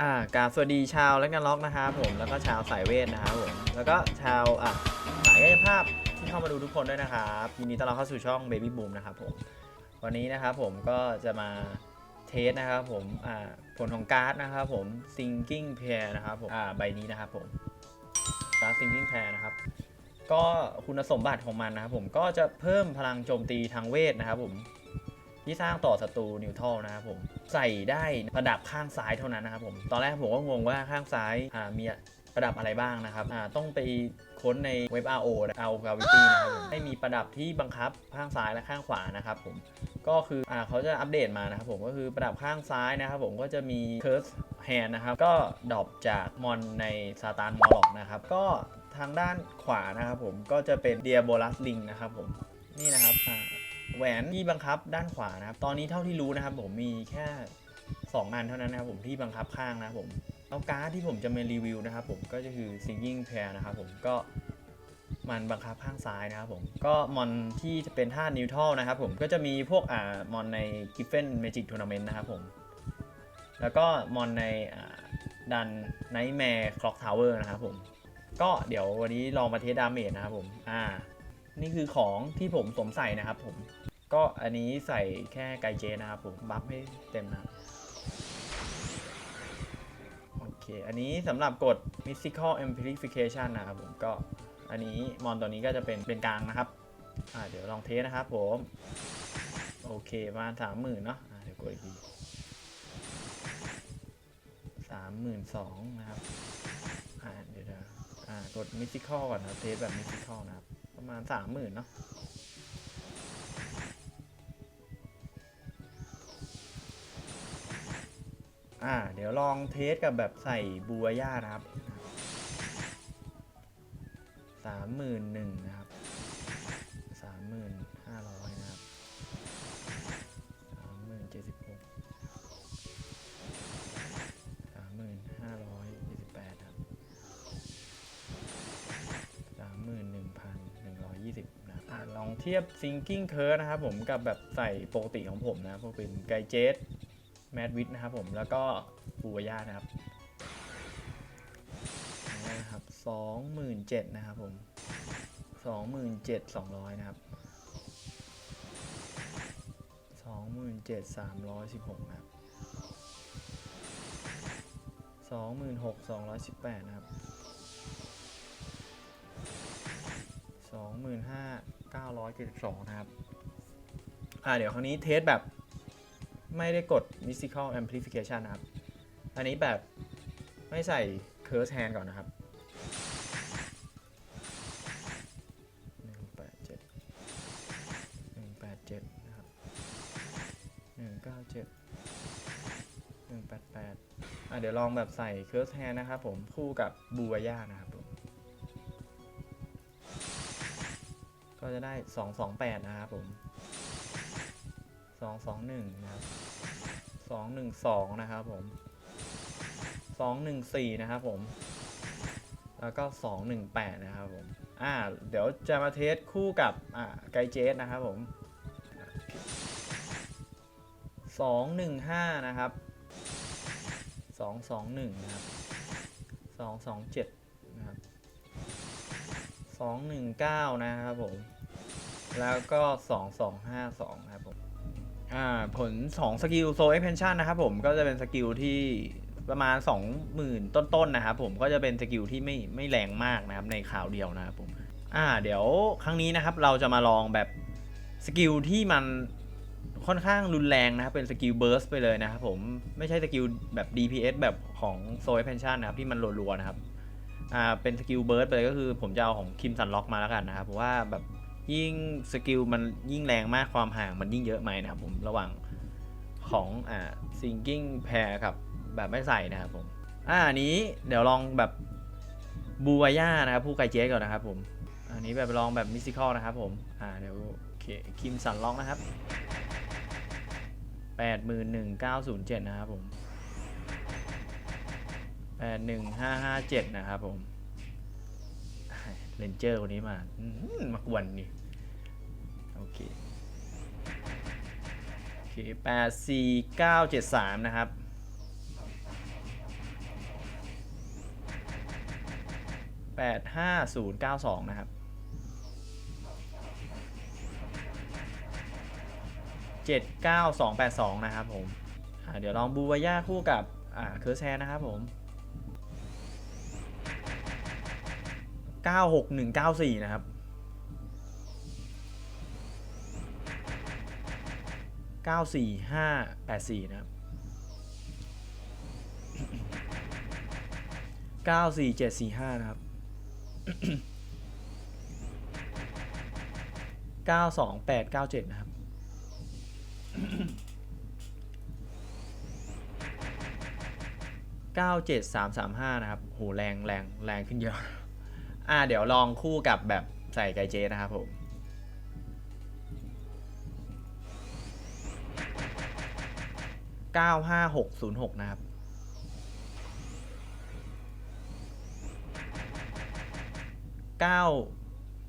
อ่ากราบสวัสดีชาวและกันล็อกนะครับผมแล้วก็ชาวสายเวทนะครับผมแล้วก็ชาวอะสายกายภาพที่เข้ามาดูทุกคนด้วยนะครับยินดีต้อนรับเข้าสู่ช่อง Baby Boom นะครับผมวันนี้นะครับผมก็จะมาเทสนะครับผมอ่าผลของการ์ดนะครับผม Thinking Pair นะครับผมอ่าใบนี้นะครับผมการ์ด Thinking Pair นะครับก็คุณสมบัติของมันนะครับผมก็จะเพิ่มพลังโจมตีทางเวทนะครับผมที่สร้างต่อศัตรูนิวทรัลนะครับผม ใส่ได้ประดับข้างซ้ายเท่านั้นนะครับผม ตอนแรกผมก็งงว่าข้างซ้ายมีประดับอะไรบ้างนะครับต้องไปค้นในเว็บ RO เอา Gravity นะครับผมให้มีประดับที่บังคับข้างซ้ายและข้างขวานะครับผม ก็คืออเขาจะอัปเดตมานะครับผมก็คือประดับข้างซ้ายนะครับผมก็จะมี Curse Hand นะครับ ก็ดรอปจากมอนในซาตานมอลล็อกนะครับ ก็ทางด้านขวานะครับผมก็จะเป็นเดียโบลัสลิงนะครับผม นี่นะครับ แหวนที่บังคับด้านขวานะครับ ตอนนี้เท่าที่รู้นะครับ ผมมีแค่ 2 อันเท่านั้นนะครับผมที่บังคับข้างนะครับผมแล้วการ์ดที่ผมจะมารีวิวนะครับผมก็จะคือ Singing Pair นะครับผมก็มันบังคับข้างซ้ายนะครับผมก็มอนที่จะเป็นท่านิวทัลนะครับผมก็จะมีพวกอ่ามอนใน Giffen Magic Tournament นะครับผมแล้วก็มอนในอ่าดัน Nightmare Clock Tower นะครับผมก็เดี๋ยววันนี้ลองมาเทสดาเมจนะครับผมอ่า นี่คือของที่ผมสวมใส่นะครับผมก็อันนี้ใส่แค่ไกเจนะครับผมบัฟให้เต็มนะโอเค อันนี้สำหรับกด Mystical Amplification นะครับผมก็อันนี้มอนตัวนี้ก็จะเป็นเป็นกลางนะครับอ่าเดี๋ยวลองเทสนะครับผม โอเคประมาณสามหมื่นเนาะอ่าเดี๋ยวกดอีกทีสามหมื่นสองนะครับอ่าเดี๋ยวนะอ่ากด Mystical ก่อนนะครับเทสแบบ Mystical นะครับ ประมาณสามหมื่นเนาะอ่า เดี๋ยวลองเทสกับแบบใส่บัวย่านะครับสามหมื่นหนึ่งนะครับ ทียบ Sinking Curve นะครับผมกับแบบใส่ปกติของผมนะครับก็เป็นไกเจสแมดวิดนะครับผมแล้วก็บูวาย่านะครับนะครับสองหมื่นเจ็ดนะครับผมสองหมื่นเจ็ดสองร้อยนะครับสองหมื่นเจ็ดสามร้อยสิบหกนะครับสองหมื่นหกสองร้อยสิบแปดนะครับสองหมื่นห้า เก้าร้อยเจ็ดสิบสองนะครับ อ่าเดี๋ยวครั้งนี้เทสแบบไม่ได้กด Mystical Amplification นะครับ อันนี้แบบไม่ใส่ Curse Hand ก่อนนะครับ187นะครับ197 188อะเดี๋ยวลองแบบใส่ Curse Hand นะครับผมคู่กับบูวาย่านะครับ ก็จะได้ 228 นะครับผม221นะครับ212 นะครับผม 214 นะครับผม แล้วก็ 218 นะครับผม อ่า เดี๋ยวจะมาเทสคู่กับ อ่า ไกเจสนะครับผม 215 นะครับ 221 นะครับ 227 สองหนึ่งเก้านะครับผม แล้วก็สองสองห้าสองนะครับผม อ่า ผล2สกิลโซเอ็กเพนชันนะครับผมก็จะเป็นสกิลที่ประมาณ 20,000 ต้นๆนะครับผมก็จะเป็นสกิลที่ไม่ไม่แรงมากนะครับในข่าวเดียวนะครับผมอ่าเดี๋ยวครั้งนี้นะครับเราจะมาลองแบบสกิลที่มันค่อนข้างรุนแรงนะครับเป็นสกิลเบิร์สไปเลยนะครับผมไม่ใช่สกิลแบบ DPS แบบของโซเอ็กเพนชันนะครับที่มันรัวๆนะครับ อ่าเป็นสกิลเบิร์สไปเลยก็คือผมจะเอาของคิมสันล็อกมาแล้วกันนะครับเพราะว่าแบบยิ่งสกิลมันยิ่งแรงมากความห่างมันยิ่งเยอะไหมนะครับผมระหว่างของอ่าซิงกิ้งแพรกับแบบไม่ใส่นะครับผมอ่าอันนี้เดี๋ยวลองแบบบูวาย่านะครับผู้ไกเจสก่อนนะครับผมอันนี้แบบลองแบบมิสซิคอลนะครับผมอ่าเดี๋ยวโอเคคิมสันล็อกนะครับแปดหมื่นหนึ่งเก้าศูนย์เจ็ดนะครับผม ดหนึ่งห้าห้าเจ็ดนะครับผมเลนเจอร์คนนี้มามากวนนี่ โอเค โอเคแปดสี่เก้าเจ็ดสามนะครับแปดห้าศูนย์เก้าสองนะครับเจ็ดเก้าสองแปดสองนะครับผมเดี๋ยวลองบูวาย่าคู่กับเคอร์แซนะครับผม เก้าหกหนึ่งเก้าสี่นะครับเก้าสี่ห้าแปดสี่นะครับเก้าสี่เจ็ดสี่ห้านะครับเก้าสองแปดเก้าเจ็ดนะครับเก้าเจ็ดสามสามห้านะครับ โห แรงแรงแรงขึ้นเยอะ อ่าเดี๋ยวลองคู่กับแบบใส่ไกเจนะครับผมเก้าห้าหกศูนย์หกนะครับเก้า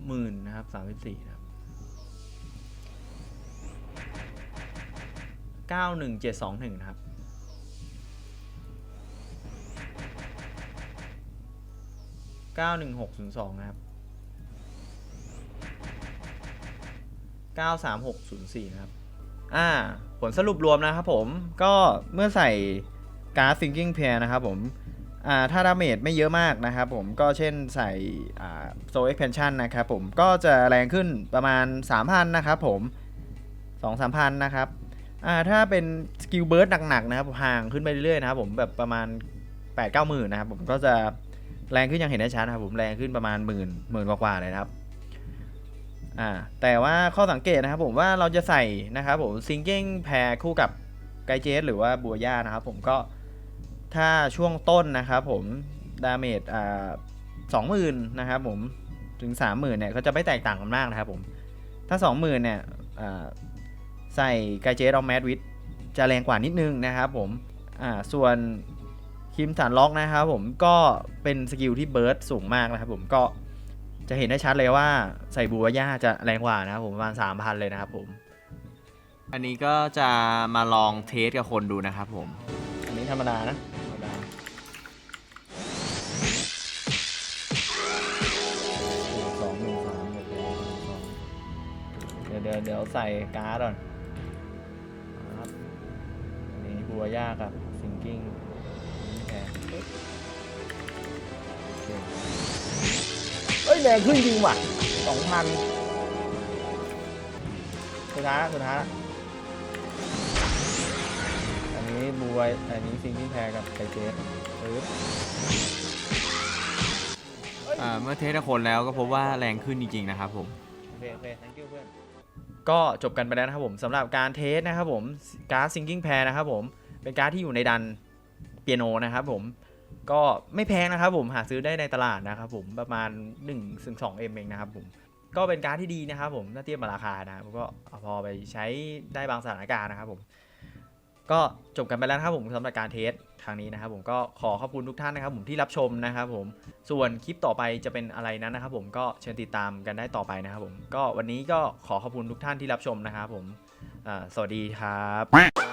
หมื่นนะครับสามสิบสี่นะครับเก้าหนึ่งเจ็ดสองหนึ่งนะครับ เก้าหนึ่งหกศูนย์สองนะครับเก้าสามหกศูนย์สี่นะครับ อ่า ผลสรุปรวมนะครับผม ก็เมื่อใส่การ์ด thinking pair นะครับผม อ่า ถ้าดาเมจไม่เยอะมากนะครับผม ก็เช่นใส่ อ่า soul expansion นะครับผม ก็จะแรงขึ้นประมาณ 3,000 นะครับผม 2-3,000 นะครับ อ่า ถ้าเป็นสกิลเบิร์ดหนักๆนะครับ ห่างขึ้นไปเรื่อยๆนะครับผม แบบประมาณ8-9หมื่นนะครับผม ก็จะ แรงขึ้นย่างเห็นได้ชัดนะครับผมแรงขึ้นประมาณหมื่นหมื่นกว่าๆเลยนะครับอ่าแต่ว่าข้อสังเกตนะครับผมว่าเราจะใส่นะครับผมซิงเกิ้งแพรคู่กับไกเจสหรือว่าบัวย่านะครับผมก็ถ้าช่วงต้นนะครับผมดาเมจอ่าสองหมื่นนะครับผมถึงสามหมื่นเนี่ยก็จะไม่แตกต่างกันมากนะครับผมถ้าสองหมื่นเนี่ยอ่าใส่ไกเจสออมแมดวิดจะแรงกว่านิดนึงนะครับผมอ่าส่วน คิมสันล็อกนะครับผมก็เป็นสกิลที่เบิร์ดสูงมากนะครับผมก็จะเห็นได้ชัดเลยว่าใส่บัวย่าจะแรงกว่านะครับผมประมาณ3,000 เลยนะครับผม อันนี้ก็จะมาลองเทสกับคนดูนะครับผม อันนี้ธรรมดานะธรรมดาสองหนึ่งสามโอเคสองเดี๋ยวเดี๋ยวเดี๋ยวใส่การ์ดก่อนครับอันนี้บัวยากกับซิงกิ้ง แพงเอ้ยแรงขึ้นจริงว่ะสองพันสุดท้ายละสุดท้ายละอันนี้บูไวอันนี้ซิงกิ้งแพรกับไกเจสปึ๊บอ่าเมื่อเทสกับคนแล้วก็พบว่าแรงขึ้นจริงๆนะครับผม โอเคโอเค thank you เพื่อน ก็จบกันไปแล้วนะครับผมสำหรับการเทสนะครับผมการ์ดซิงกิ้งแพรนะครับผม เป็นการ์ดที่อยู่ในดันเปียโนนะครับผมก็ไม่แพงนะครับผมหาซื้อได้ในตลาดนะครับผมประมาณ1ถึง2 m เอ็มเองนะครับผมก็เป็นการ์ดที่ดีนะครับผมถ้าเทียบกับราคานะครับก็พอไปใช้ได้บางสถานการณ์นะครับผมก็จบกันไปแล้วครับผมสำหรับการเทสครั้งนี้นะครับผมก็ขอขอบคุณทุกท่านนะครับผมที่รับชมนะครับผมส่วนคลิปต่อไปจะเป็นอะไรนั้นนะครับผมก็เชิญติดตามกันได้ต่อไปนะครับผมก็วันนี้ก็ขอขอบคุณทุกท่านที่รับชมนะครับผมอ่าสวัสดีครับ